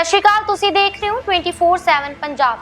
ਸਤਿ ਸ਼੍ਰੀ ਅਕਾਲ, ਤੁਸੀਂ ਦੇਖ ਰਹੇ ਹੋ 24/7 ਪੰਜਾਬ।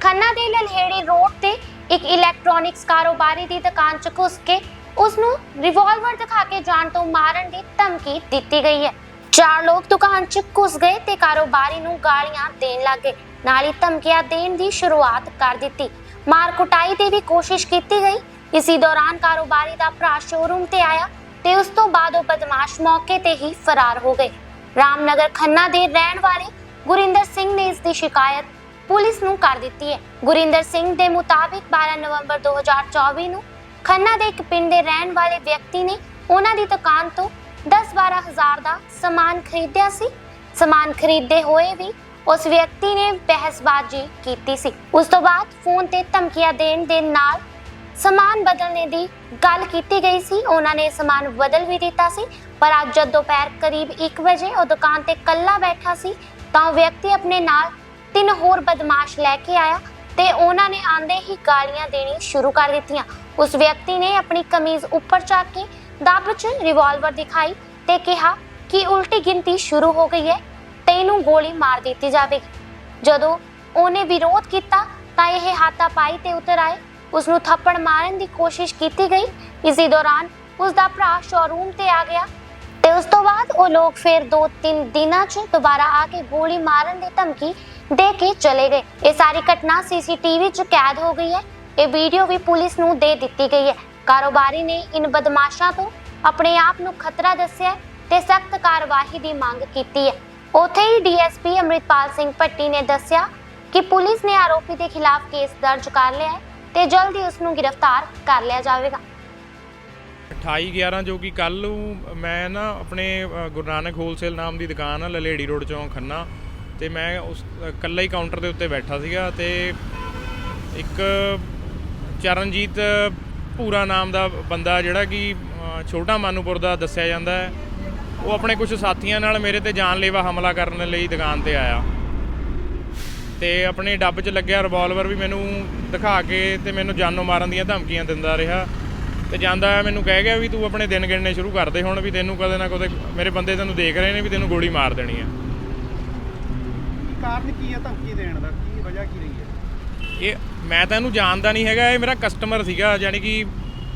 ਖੰਨਾ ਦੇ ਲਲਹੇੜੀ ਰੋਡ ਤੇ ਇੱਕ ਇਲੈਕਟ੍ਰੋਨਿਕਸ ਕਾਰੋਬਾਰੀ ਦੀ ਦੁਕਾਨ 'ਚ ਘੁਸ ਕੇ ਉਸ ਨੂੰ ਰਿਵਾਲਵਰ ਦਿਖਾ ਕੇ ਜਾਨ ਤੋਂ ਮਾਰਨ ਦੀ ਧਮਕੀ ਦਿੱਤੀ ਗਈ ਹੈ। ਚਾਰ ਲੋਕ ਦੁਕਾਨ 'ਚ ਘੁਸ ਗਏ ਤੇ ਕਾਰੋਬਾਰੀ ਨੂੰ ਗਾਲੀਆਂ ਦੇਣ ਲੱਗੇ ਨਾਲ ਹੀ ਧਮਕੀਆਂ ਦੇਣ ਦੀ ਸ਼ੁਰੂਆਤ ਕਰ ਦਿੱਤੀ। ਮਾਰ ਕੁਟਾਈ ਦੀ ਵੀ ਕੋਸ਼ਿਸ਼ ਕੀਤੀ ਗਈ। ਇਸੇ ਦੌਰਾਨ ਕਾਰੋਬਾਰੀ ਦਾ ਭਰਾ ਸ਼ੋਰੂਮ ਤੇ ਆਇਆ ਤੇ ਉਸ ਤੋਂ ਬਾਅਦ ਉਹ ਬਦਮਾਸ਼ ਮੌਕੇ ਤੇ ਹੀ ਫਰਾਰ ਹੋ ਗਏ। ਰਾਮਨਗਰ ਖੰਨਾ ਦੇ ਰਹਿਣ ਵਾਲੇ ਗੁਰਿੰਦਰ ਸਿੰਘ ਨੇ ਇਸ ਦੀ ਸ਼ਿਕਾਇਤ ਪੁਲਿਸ ਨੂੰ ਕਰ ਦਿੱਤੀ ਹੈ। ਗੁਰਿੰਦਰ ਸਿੰਘ ਦੇ ਮੁਤਾਬਿਕ 12 ਨਵੰਬਰ 2024 ਨੂੰ ਖੰਨਾ ਦੇ ਇੱਕ ਪਿੰਡ ਦੇ ਰਹਿਣ ਵਾਲੇ ਵਿਅਕਤੀ ਨੇ ਉਹਨਾਂ ਦੀ ਦੁਕਾਨ ਤੋਂ 10-12 ਹਜ਼ਾਰ ਦਾ ਸਮਾਨ ਖਰੀਦਿਆ ਸੀ। ਸਮਾਨ ਖਰੀਦਦੇ ਹੋਏ ਵੀ ਉਸ ਵਿਅਕਤੀ ਨੇ ਬਹਿਸਬਾਜ਼ੀ ਕੀਤੀ ਸੀ। ਉਸ ਤੋਂ ਬਾਅਦ ਫੋਨ ਤੇ ਧਮਕੀਆਂ ਦੇਣ ਦੇ ਨਾਲ ਸਮਾਨ ਬਦਲਣੇ ਦੀ ਗੱਲ ਕੀਤੀ ਗਈ ਸੀ। ਉਹਨਾਂ ਨੇ ਸਮਾਨ ਬਦਲ ਵੀ ਦਿੱਤਾ ਸੀ, ਪਰ ਅੱਜ ਜਦ ਦੁਪਹਿਰ ਕਰੀਬ 1 ਵਜੇ ਉਹ ਦੁਕਾਨ ਤੇ ਇਕੱਲਾ ਬੈਠਾ ਸੀ। ਤਾਂ ਉਹ ਵਿਅਕਤੀ ਆਪਣੇ ਨਾਲ ਤਿੰਨ ਹੋਰ ਬਦਮਾਸ਼ ਲੈ ਕੇ ਆਇਆ ਤੇ ਉਹਨਾਂ ਨੇ ਆਂਦੇ ਹੀ ਗਾਲੀਆਂ ਦੇਣੀ ਸ਼ੁਰੂ ਕਰ ਦਿੱਤੀਆਂ। ਉਸ ਵਿਅਕਤੀ ਨੇ ਆਪਣੀ ਕਮੀਜ਼ ਉੱਪਰ ਚੱਕ ਕੇ ਦੱਬ 'ਚ ਰਿਵਾਲਵਰ ਦਿਖਾਈ ਤੇ ਕਿਹਾ ਕਿ ਉਲਟੀ ਗਿਣਤੀ ਸ਼ੁਰੂ ਹੋ ਗਈ ਹੈ ਤੇ ਇਹਨੂੰ ਗੋਲੀ ਮਾਰ ਦਿੱਤੀ ਜਾਵੇਗੀ। ਜਦੋਂ ਉਹਨੇ ਵਿਰੋਧ ਕੀਤਾ ਤਾਂ ਇਹ ਹਾਤਾਪਾਈ ਤੇ ਉਤਰ ਆਏ। ਉਸ ਨੂੰ ਥੱਪੜ ਮਾਰਨ ਦੀ ਕੋਸ਼ਿਸ਼ ਕੀਤੀ ਗਈ। ਇਸੇ ਦੌਰਾਨ ਉਸ ਦਾ ਭਰਾ ਸ਼ੋਰੂਮ ਤੇ ਆ ਗਿਆ। ਤੇ ਉਸ ਤੋਂ ਬਾਅਦ ਉਹ ਲੋਕ ਫਿਰ 2-3 ਦਿਨਾਂ 'ਚ ਦੁਬਾਰਾ ਆ ਕੇ ਗੋਲੀ ਮਾਰਨ ਦੀ ਧਮਕੀ ਦੇ ਕੇ ਚਲੇ ਗਏ। ਇਹ ਸਾਰੀ ਘਟਨਾ ਸੀਸੀਟੀਵੀ 'ਚ ਕੈਦ ਹੋ ਗਈ ਹੈ। ਇਹ ਵੀਡੀਓ ਵੀ ਪੁਲਿਸ ਨੂੰ ਦੇ ਦਿੱਤੀ ਗਈ ਹੈ। ਕਾਰੋਬਾਰੀ ਨੇ ਇਨ ਬਦਮਾਸ਼ਾਂ ਤੋਂ ਆਪਣੇ ਆਪ ਨੂੰ ਖਤਰਾ ਦੱਸਿਆ ਤੇ ਸਖਤ ਕਾਰਵਾਈ ਦੀ ਮੰਗ ਕੀਤੀ ਹੈ। ਉੱਥੇ ਹੀ ਡੀਐਸਪੀ ਅੰਮ੍ਰਿਤਪਾਲ ਸਿੰਘ ਭੱਟੀ ਨੇ ਦੱਸਿਆ ਕਿ ਪੁਲਿਸ ਨੇ ਆਰੋਪੀ ਦੇ ਖਿਲਾਫ ਕੇਸ ਦਰਜ ਕਰ ਲਿਆ ਹੈ ਤੇ ਜਲਦੀ ਉਸ ਨੂੰ ਗ੍ਰਿਫਤਾਰ ਕਰ ਲਿਆ ਜਾਵੇਗਾ। 28 11 ਜੋ ਕਿ ਕੱਲ ਨੂੰ ਮੈਂ ਨਾ ਆਪਣੇ ਗੁਰੂ ਨਾਨਕ ਹੋਲਸੇਲ ਨਾਮ ਦੀ ਦੁਕਾਨ ਆ ਲਲੇੜੀ ਰੋਡ ਚੌਂਕ ਖੰਨਾ। ਤੇ ਮੈਂ ਉਸ ਅ, ਹੀ ਕਾਊਂਟਰ ਦੇ ਉੱਤੇ ਬੈਠਾ ਸੀਗਾ ਤੇ ਇੱਕ ਚਰਨਜੀਤ ਪੂਰਾ ਨਾਮ ਦਾ ਬੰਦਾ ਜਿਹੜਾ ਕਿ ਛੋਟਾ ਮਾਨੂਪੁਰ ਦਾ ਦੱਸਿਆ ਜਾਂਦਾ ਹੈ ਉਹ ਆਪਣੇ ਕੁਝ ਸਾਥੀਆਂ ਨਾਲ ਮੇਰੇ ਤੇ ਜਾਨਲੇਵਾ ਹਮਲਾ ਕਰਨ ਲਈ ਦੁਕਾਨ ਤੇ ਆਇਆ। ਤੇ ਆਪਣੇ ਡੱਬ 'ਚ ਲੱਗਿਆ ਰਿਵਾਲਵਰ ਵੀ ਮੈਨੂੰ ਦਿਖਾ ਕੇ ਤੇ ਮੈਨੂੰ ਜਾਨੋਂ ਮਾਰਨ ਦੀਆਂ ਧਮਕੀਆਂ ਦਿੰਦਾ ਰਿਹਾ। ਤੇ ਜਾਂਦਾ ਮੈਨੂੰ ਕਹਿ ਗਿਆ ਵੀ ਤੂੰ ਆਪਣੇ ਦਿਨ ਗਿਣਨੇ ਸ਼ੁਰੂ ਕਰ ਦੇ ਹੁਣ ਵੀ ਤੈਨੂੰ ਕਦੇ ਨਾ ਕਦੇ ਮੇਰੇ ਬੰਦੇ ਤੈਨੂੰ ਦੇਖ ਰਹੇ ਨੇ ਵੀ ਤੈਨੂੰ ਗੋਲੀ ਮਾਰ ਦੇਣੀ ਕੀ ਕਾਰਨ ਕੀ ਹੈ ਧਮਕੀ ਦੇਣ ਦਾ? ਕੀ ਵਜ੍ਹਾ ਕੀ ਰਹੀ ਹੈ? ਇਹ ਮੈਂ ਤਾਂ ਇਹਨੂੰ ਜਾਣਦਾ ਨਹੀਂ ਹੈਗਾ ਇਹ ਮੇਰਾ ਕਸਟਮਰ ਸੀਗਾ ਯਾਨੀ ਕਿ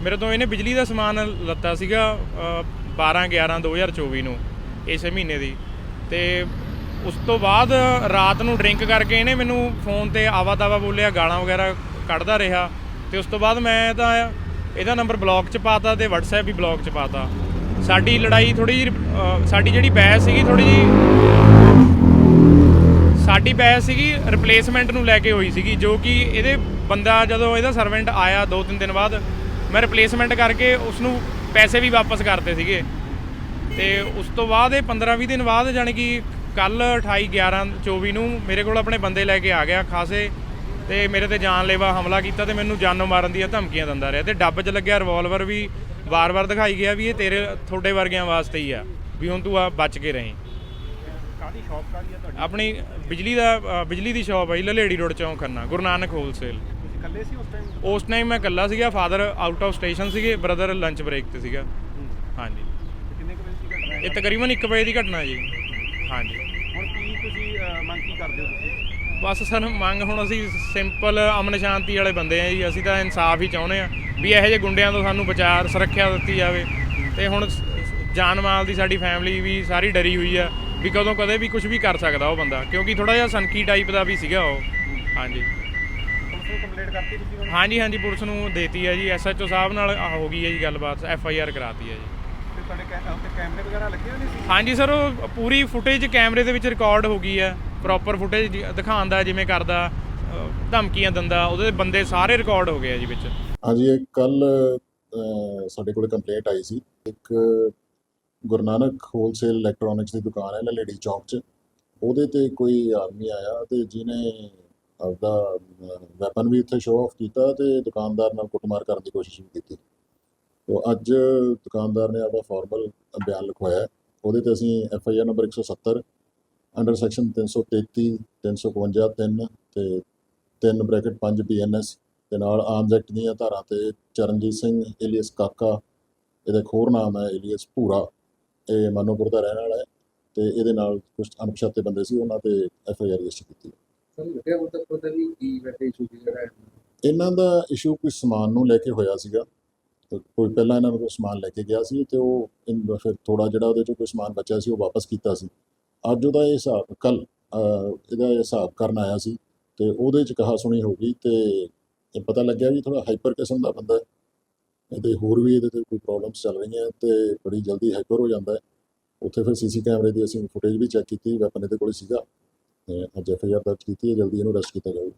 ਮੇਰੇ ਤੋਂ ਇਹਨੇ ਬਿਜਲੀ ਦਾ ਸਮਾਨ ਲੱਤਾ ਸੀਗਾ ਅ, 12 11 2024 ਨੂੰ ਇਸੇ ਮਹੀਨੇ ਦੀ। ਤੇ ਉਸ ਤੋਂ ਬਾਅਦ ਰਾਤ ਨੂੰ ਡਰਿੰਕ ਕਰਕੇ ਇਹਨੇ ਮੈਨੂੰ ਫੋਨ ਤੇ ਆਵਾ ਤਾਵਾ ਬੋਲਿਆ ਗਾਲਾਂ ਵਗੈਰਾ ਕੱਢਦਾ ਰਿਹਾ। ਤੇ ਉਸ ਤੋਂ ਬਾਅਦ ਮੈਂ ਤਾਂ ਇਹਦਾ ਨੰਬਰ ਬਲੌਕ 'ਚ ਪਾਤਾ ਤੇ WhatsApp ਵੀ ਬਲੌਕ 'ਚ ਪਾਤਾ। ਸਾਡੀ ਲੜਾਈ ਥੋੜੀ ਜਿਹੀ ਸਾਡੀ ਜਿਹੜੀ ਬਹਿਸ ਸੀਗੀ ਥੋੜੀ ਜਿਹੀ, ਸਾਡੀ ਬਹਿਸ ਸੀਗੀ ਰਿਪਲੇਸਮੈਂਟ ਨੂੰ ਲੈ ਕੇ ਹੋਈ ਸੀਗੀ, ਜੋ ਕਿ ਇਹਦੇ ਬੰਦਾ ਜਦੋਂ ਇਹਦਾ ਸਰਵੈਂਟ ਆਇਆ ਦੋ ਤਿੰਨ ਦਿਨ ਬਾਅਦ, ਮੈਂ ਰਿਪਲੇਸਮੈਂਟ ਕਰਕੇ ਉਸ ਨੂੰ ਪੈਸੇ ਵੀ ਵਾਪਸ ਕਰਤੇ ਸੀਗੇ। ਤੇ ਉਸ ਤੋਂ ਬਾਅਦ ਇਹ 15-20 ਦਿਨ ਬਾਅਦ ਜਾਣੀ ਕਿ ਕੱਲ 28 11 24 ਨੂੰ ਮੇਰੇ ਕੋਲ ਆਪਣੇ ਬੰਦੇ ਲੈ ਕੇ ਆ ਗਿਆ ਖਾਸੇ ਤੇ ਮੇਰੇ ਤੇ ਜਾਨਲੇਵਾ ਹਮਲਾ ਕੀਤਾ ਤੇ ਮੈਨੂੰ ਜਾਨੋਂ ਮਾਰਨ ਦੀਆਂ ਧਮਕੀਆਂ ਦਿੰਦਾ ਰਿਹਾ। ਤੇ ਡੱਬ 'ਚ ਲੱਗਿਆ ਰਿਵਾਲਵਰ ਵੀ ਵਾਰ-ਵਾਰ ਦਿਖਾਈ ਗਿਆ ਵੀ ਇਹ ਤੇਰੇ ਤੁਹਾਡੇ ਵਰਗਿਆਂ ਵਾਸਤੇ ਹੀ ਆ ਵੀ ਹੁਣ ਤੂੰ ਆ ਬਚ ਕੇ ਰਹੀਂ। ਕਾਦੀ ਸ਼ੌਪ ਕਾਦੀ ਹੈ ਤੁਹਾਡੀ? ਆਪਣੀ ਬਿਜਲੀ ਦਾ ਬਿਜਲੀ ਦੀ ਸ਼ਾਪ ਹੈ ਲਲੇੜੀ ਰੋਡ ਚੌਂਕ ਖੰਨਾ ਗੁਰੂ ਨਾਨਕ ਹੋਲਸੇਲ ਇਕੱਲੇ ਸੀ ਉਸ ਟਾਈਮ ਉਸ ਟਾਈਮ ਮੈਂ ਇਕੱਲਾ ਸੀਗਾ ਫਾਦਰ ਆਊਟ ਆਫ ਸਟੇਸ਼ਨ ਸੀਗੇ ਬ੍ਰਦਰ ਲੰਚ ਬ੍ਰੇਕ ਤੇ ਸੀਗਾ। ਹਾਂਜੀ। ਕਿੰਨੇ ਵਜੇ ਦੀ ਘਟਨਾ ਇਹ ਤਕਰੀਬਨ 1 ਵਜੇ ਦੀ ਘਟਨਾ ਜੀ। ਹਾਂਜੀ। ਹੁਣ ਕੀ ਤੁਸੀਂ ਮੰਗ ਕੀ ਕਰਦੇ ਹੋ ਤੁਸੀਂ? ਬਸ ਸਾਨੂੰ ਮੰਗ ਹੁਣ ਅਸੀਂ ਸਿੰਪਲ ਅਮਨ ਸ਼ਾਂਤੀ ਵਾਲੇ ਬੰਦੇ ਆ ਜੀ ਅਸੀਂ ਤਾਂ ਇਨਸਾਫ ਹੀ ਚਾਹੁੰਦੇ ਆ ਵੀ ਇਹੋ ਜਿਹੇ ਗੁੰਡਿਆਂ ਤੋਂ ਸਾਨੂੰ ਬਚਾਅ ਸੁਰੱਖਿਆ ਦਿੱਤੀ ਜਾਵੇ। ਤੇ ਹੁਣ ਜਾਨ ਮਾਲ ਦੀ ਸਾਡੀ ਫੈਮਿਲੀ ਵੀ ਸਾਰੀ ਡਰੀ ਹੋਈ ਆ ਵੀ ਕਦੋਂ ਕਦੇ ਵੀ ਕੁਝ ਵੀ ਕਰ ਸਕਦਾ ਉਹ ਬੰਦਾ ਕਿਉਂਕਿ ਥੋੜਾ ਜਿਹਾ ਸਨਕੀ ਟਾਈਪ ਦਾ ਵੀ ਸੀਗਾ ਉਹ। ਹਾਂਜੀ। ਕੰਪਲੇਂਟ ਕਰਤੀ ਤੁਸੀਂ ਹੁਣ ਹਾਂਜੀ ਹਾਂਜੀ ਪੁਲਿਸ ਨੂੰ ਦੇਤੀ ਹੈ ਜੀ ਐਸਐਚਓ ਸਾਹਿਬ ਨਾਲ ਹੋ ਗਈ ਹੈ ਜੀ ਗੱਲਬਾਤ ਐਫ ਆਈ ਆਰ ਕਰਾਤੀ ਹੈ ਜੀ। ਤੇ ਤੁਹਾਡੇ ਕੈ- ਕੈਮਰੇ ਵਗੈਰਾ ਲੱਗੇ ਹੋਏ ਨੇ ਸੀ? ਹਾਂਜੀ ਸਰ ਉਹ ਪੂਰੀ ਫੁਟੇਜ ਕੈਮਰੇ ਦੇ ਵਿੱਚ ਰਿਕਾਰਡ ਹੋ ਗਈ ਹੈ ਪ੍ਰੋਪਰ ਫੁਟੇਜ ਦਿਖਾਉਣ ਦਾ ਜਿਵੇਂ ਕਰਦਾ ਧਮਕੀਆਂ ਦਿੰਦਾ, ਉਹਦੇ ਬੰਦੇ ਸਾਰੇ ਰਿਕਾਰਡ ਹੋ ਗਏ ਆ ਜੀ ਵਿੱਚ। ਹਾਂਜੀ, ਇਹ ਕੱਲ ਸਾਡੇ ਕੋਲ ਕੰਪਲੇਂਟ ਆਈ ਸੀ। ਇੱਕ ਗੁਰੂ ਨਾਨਕ ਹੋਲਸੇਲ ਇਲੈਕਟ੍ਰੋਨਿਕਸ ਦੀ ਦੁਕਾਨ ਹੈ ਲਲੇੜੀ ਚੌਕ 'ਚ। ਉਹਦੇ ਤੇ ਕੋਈ ਆਦਮੀ ਆਇਆ ਤੇ ਜਿਹਨੇ ਆਪਦਾ ਵੈਪਨ ਵੀ ਇੱਥੇ ਸ਼ੋਅ ਆਫ ਕੀਤਾ ਤੇ ਦੁਕਾਨਦਾਰ ਨਾਲ ਕੁੱਟਮਾਰ ਕਰਨ ਦੀ ਕੋਸ਼ਿਸ਼ ਵੀ ਕੀਤੀ। ਉਹ ਅੱਜ ਦੁਕਾਨਦਾਰ ਨੇ ਆਪਦਾ ਫਾਰਮਲ ਬਿਆਨ ਲਿਖਵਾਇਆ। ਉਹਦੇ ਤੇ ਅਸੀਂ F I R number 170 under section 333 352 3 ਤੇ 3 ਬ੍ਰੈਕਟ 5 ਬੀਐਨਐਸ ਤੇ ਨਾਲ ਆਰਮਸ ਐਕਟ ਦੀਆਂ ਧਾਰਾਂ ਤੇ ਚਰਨਜੀਤ ਸਿੰਘ ਏਲੀਅਸ ਕਾਕਾ ਇਹਦਾ ਹੋਰ ਨਾਮ ਹੈ ਏਲੀਅਸ ਭੂਰਾ। ਇਹ ਮਾਨੋਪੁਰ ਦਾ ਰਹਿਣ ਵਾਲਾ ਹੈ ਤੇ ਇਹਦੇ ਨਾਲ ਕੁਝ ਅਣਪਛਾਤੇ ਬੰਦੇ ਸੀ ਉਹਨਾਂ ਤੇ ਐਫ ਆਈ ਆਰ ਰਜਿਸਟਰ ਕੀਤੀ ਸਰ ਲੱਗਿਆ ਹੁਣ ਤੱਕ ਪਤਾ ਨਹੀਂ ਕੀ ਵੈਸੇ ਇਸ਼ੂ ਕੀ ਹੈ ਇਹਨਾਂ ਦਾ ਇਸ਼ੂ ਕੋਈ ਸਮਾਨ ਨੂੰ ਲੈ ਕੇ ਹੋਇਆ ਸੀਗਾ। ਕੋਈ ਪਹਿਲਾਂ ਇਹਨਾਂ ਨੂੰ ਕੋਈ ਸਮਾਨ ਲੈ ਕੇ ਗਿਆ ਸੀ ਤੇ ਉਹ ਫਿਰ ਥੋੜਾ ਜਿਹੜਾ ਉਹਦੇ ਚੋਂ ਕੋਈ ਸਮਾਨ ਬਚਿਆ ਸੀ ਉਹ ਵਾਪਸ ਕੀਤਾ ਸੀ। ਅੱਜ ਉਹਦਾ ਇਹ ਹਿਸਾਬ ਕੱਲ ਇਹਦਾ ਹਿਸਾਬ ਕਰਨ ਆਇਆ ਸੀ ਤੇ ਉਹਦੇ ਚ ਕਹਾ ਸੁਣੀ ਹੋ ਗਈ ਤੇ ਇਹ ਪਤਾ ਲੱਗਿਆ ਵੀ ਥੋੜਾ ਹਾਈਪਰ ਕਿਸਮ ਦਾ ਬੰਦਾ ਹੈ ਇਹਦੇ ਹੋਰ ਵੀ ਇਹਦੇ ਤੇ ਕੋਈ ਪ੍ਰੋਬਲਮਸ ਚੱਲ ਰਹੀਆਂ ਤੇ ਬੜੀ ਜਲਦੀ ਹਾਈਪਰ ਹੋ ਜਾਂਦਾ ਹੈ। ਉੱਥੇ ਫਿਰ ਸੀਸੀ ਕੈਮਰੇ ਦੀ ਅਸੀਂ ਫੁਟੇਜ ਵੀ ਚੈੱਕ ਕੀਤੀ ਵੈਪਨ ਇਹਦੇ ਕੋਲ ਸੀਗਾ ਤੇ ਅੱਜ ਐਫ ਆਈ ਆਰ ਦਰਜ ਕੀਤੀ ਹੈ, ਜਲਦੀ ਇਹਨੂੰ ਅਰੈਸਟ ਕੀਤਾ ਜਾਊਗਾ।